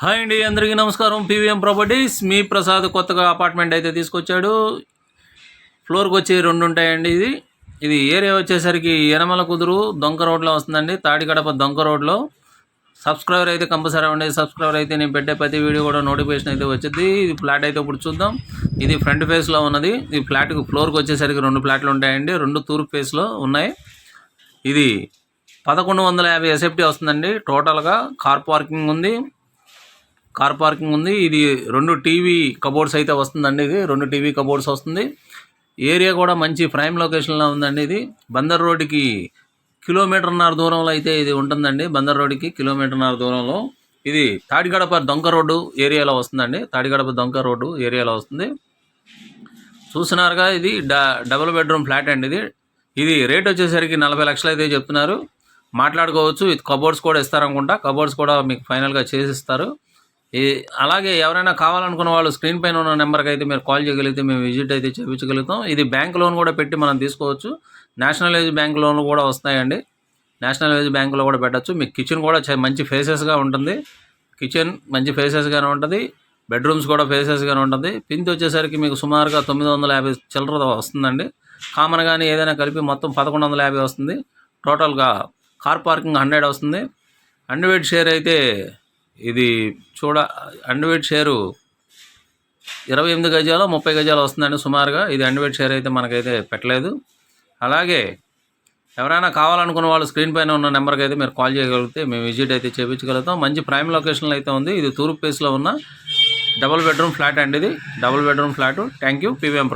Hi అండి అందరికీ నమస్కారం. పీవీఎం ప్రాపర్టీస్ మీ ప్రసాద్ కొత్తగా అపార్ట్మెంట్ అయితే తీసుకొచ్చాడు. ఫ్లోర్కి వచ్చి రెండు ఉంటాయండి ఇది. ఇది ఏరియా వచ్చేసరికి యనమల కుదురు దొంక రోడ్లో వస్తుందండి. తాడిగడప దొంక రోడ్లో. సబ్స్క్రైబర్ అయితే కంపల్సరీ ఉండే సబ్స్క్రైబర్ అయితే నేను పెట్టే ప్రతి వీడియో కూడా నోటిఫికేషన్ అయితే వచ్చింది ఇది ఫ్లాట్ అయితే ఇప్పుడు చూద్దాం. ఇది ఫ్రంట్ ఫేస్లో ఉన్నది. ఈ ఫ్లాట్కి ఫ్లోర్కి వచ్చేసరికి రెండు ఫ్లాట్లు ఉంటాయండి. రెండు తూర్పు ఫేస్లో ఉన్నాయి. ఇది పదకొండు వందల యాభై ఎస్ఎఫ్టీ వస్తుందండి. టోటల్గా కార్ పార్కింగ్ ఉంది. కార్ పార్కింగ్ ఉంది. ఇది రెండు టీవీ కబోర్డ్స్ అయితే వస్తుందండి ఇది. రెండు టీవీ కబోర్డ్స్ వస్తుంది. ఏరియా కూడా మంచి ప్రైమ్ లొకేషన్లో ఉందండి ఇది. బందర్ రోడ్డుకి కిలోమీటర్న్నర దూరంలో అయితే ఇది ఉంటుందండి. బందర్ రోడ్డుకి కిలోమీటర్న్నర దూరంలో. ఇది తాడిగడప దొంక రోడ్డు ఏరియాలో వస్తుందండి. తాడిగడప దొంక రోడ్డు ఏరియాలో వస్తుంది. చూస్తున్నారుగా ఇది డ డబుల్ బెడ్రూమ్ ఫ్లాట్ అండి ఇది. ఇది రేట్ వచ్చేసరికి నలభై లక్షలు అయితే చెప్తున్నారు. మాట్లాడుకోవచ్చు. ఇది కబోర్డ్స్ కూడా ఇస్తారనుకుంటా. కబోర్డ్స్ కూడా మీకు ఫైనల్గా చేసిస్తారు ఈ అలాగే ఎవరైనా కావాలనుకున్న వాళ్ళు స్క్రీన్ పైన ఉన్న నెంబర్కి అయితే మీరు కాల్ చేయగలిగితే మేము విజిట్ అయితే చేయించగలుగుతాం ఇది బ్యాంక్ లోన్ కూడా పెట్టి మనం తీసుకోవచ్చు. నేషనలైజ్ బ్యాంక్ లోన్లు కూడా వస్తాయండి. నేషనలైజ్ బ్యాంకులో కూడా పెట్టచ్చు. మీకు కిచెన్ కూడా చ- మంచి ఫేసెస్గా ఉంటుంది. కిచెన్ మంచి ఫేసెస్గానే ఉంటుంది. బెడ్రూమ్స్ కూడా ఫేసెస్గానే ఉంటుంది. పింత్ వచ్చేసరికి మీకు సుమారుగా తొమ్మిది వందల యాభై చిల్లర వస్తుందండి. కామన్ కానీ ఏదైనా కలిపి మొత్తం పదకొండు వందల యాభై వస్తుంది. టోటల్గా కార్ పార్కింగ్ హండ్రెడ్ వస్తుంది. హండ్రెడ్ షేర్ అయితే ఇది చూడ అండర్వేడ్ షేరు ఇరవై ఎనిమిది గజాలు ముప్పై గజాలు వస్తుందండి సుమారుగా. ఇది అండర్వేడ్ షేర్ అయితే మనకైతే పెట్టలేదు. అలాగే ఎవరైనా కావాలనుకున్న వాళ్ళు స్క్రీన్ పైన ఉన్న నెంబర్కి అయితే మీరు కాల్ చేయగలిగితే మేము విజిట్ అయితే చేయించగలుగుతాం మంచి ప్రైమ్ లొకేషన్లో అయితే ఉంది. ఇది తూర్పు ప్లేస్లో ఉన్న డబుల్ బెడ్రూమ్ ఫ్లాట్ అండి ఇది. Double bedroom flat thank you PVM